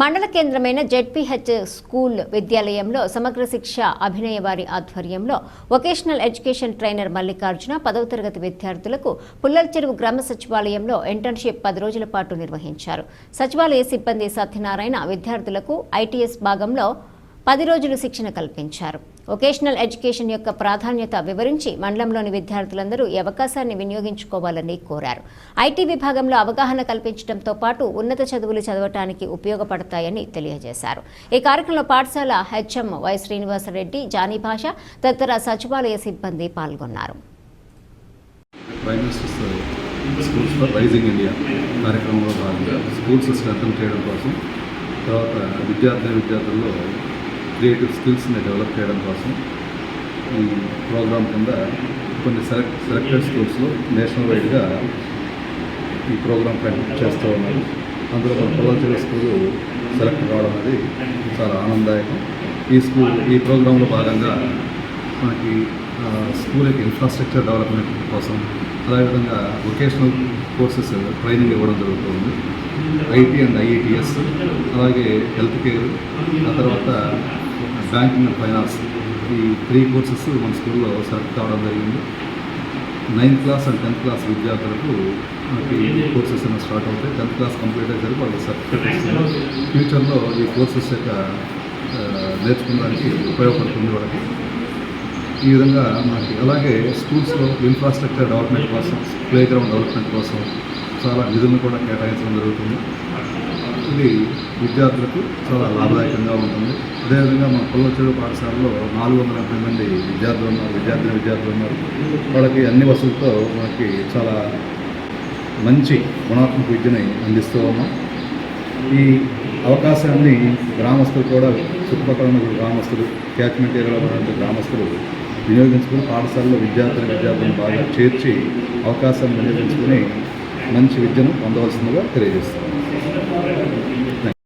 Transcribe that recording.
మండల కేంద్రమైన ZPH school విద్యాలయంలో సమగ్ర శిక్ష అభినయ వారి ఆధ్వర్యంలో వొకేషనల్ ఎడ్యుకేషన్ ట్రైనర్ మల్లికార్జున పదవ తరగతి విద్యార్థులకు పుల్లల చెరువు గ్రామ సచివాలయంలో ఇంటర్న్షిప్ పది రోజుల పాటు నిర్వహించారు. సచివాలయ సిబ్బంది సత్యనారాయణ విద్యార్థులకు ఐటీఎస్ భాగంలో పది రోజులు శిక్షణ కల్పించారు. వొకేషనల్ ఎడ్యుకేషన్ యొక్క ప్రాధాన్యత వివరించి మండలంలోని విద్యార్థులందరూ ఈ అవకాశాన్ని వినియోగించుకోవాలని కోరారు. ఐటీ విభాగంలో అవగాహన కల్పించడంతో పాటు ఉన్నత చదువులు చదవటానికి ఉపయోగపడతాయని తెలియజేశారు. ఈ కార్యక్రమంలో పాఠశాల హెచ్ఎం వై శ్రీనివాసరెడ్డి జానీ భాష తదితర సచివాలయ సిబ్బంది పాల్గొన్నారు. స్కూల్స్ ఫర్ రైజింగ్ ఇండియా కార్యక్రమంలో భాగంగా స్కూల్స్ చేయడం కోసం తర్వాత విద్యార్థి విద్యార్థుల్లో క్రియేటివ్ స్కిల్స్ని డెవలప్ చేయడం కోసం ఈ ప్రోగ్రామ్ కింద కొన్ని సెలెక్ట్ సెలెక్టెడ్ స్కూల్స్లో నేషనల్ వైడ్గా ఈ ప్రోగ్రామ్ కండక్ట్ చేస్తూ ఉన్నారు. అందులో మన పొలాచల స్కూల్ సెలెక్ట్ కావడం అనేది చాలా ఆనందదాయకం. ఈ స్కూల్ ఈ ప్రోగ్రాంలో భాగంగా మనకి స్కూల్ యొక్క ఇన్ఫ్రాస్ట్రక్చర్ డెవలప్మెంట్ కోసం అదేవిధంగా వొకేషనల్ కోర్సెస్ ట్రైనింగ్ ఇవ్వడం జరుగుతుంది. ఐటీ అండ్ ఐఐటిఎస్ అలాగే హెల్త్ కేర్ ఆ తర్వాత బ్యాంకింగ్ అండ్ ఫైనాన్స్ ఈ త్రీ కోర్సెస్ మన స్కూల్లో సెలెక్ట్ కావడం జరిగింది. Ninth class and tenth class విద్యార్థులకు మనకి కోర్సెస్ అనేవి స్టార్ట్ అవుతాయి. టెన్త్ క్లాస్ కంప్లీట్ అయ్యేసరికి వాళ్ళకి సర్టిఫికేట్ ఫ్యూచర్లో ఈ కోర్సెస్ యొక్క నేర్చుకోవడానికి ఉపయోగపడుతుంది వాళ్ళకి. ఈ విధంగా మనకి అలాగే స్కూల్స్లో ఇన్ఫ్రాస్ట్రక్చర్ డెవలప్మెంట్ కోసం ప్లే గ్రౌండ్ డెవలప్మెంట్ కోసం చాలా నిధులను కూడా కేటాయించడం జరుగుతుంది. ఇది విద్యార్థులకు చాలా లాభదాయకంగా ఉంటుంది. అదేవిధంగా మన పొల్లచెడు పాఠశాలలో నాలుగు వందల డెబ్బై మంది విద్యార్థులు ఉన్నారు విద్యార్థిని విద్యార్థులు ఉన్నారు. వాళ్ళకి అన్ని వసతులతో మనకి చాలా మంచి గుణాత్మక విద్యని అందిస్తూ ఉన్నాం. ఈ అవకాశాన్ని గ్రామస్తులు కూడా చుట్టుపక్కల ఉన్న గ్రామస్తులు క్యాచ్మెంట్ ఏరియాలో ఉన్నటువంటి గ్రామస్తులు వినియోగించుకుని పాఠశాలలో విద్యార్థులు విద్యార్థులను బాగా చేర్చి అవకాశాన్ని వినియోగించుకుని మంచి విద్యను పొందవలసిందిగా తెలియజేస్తాం Gracias.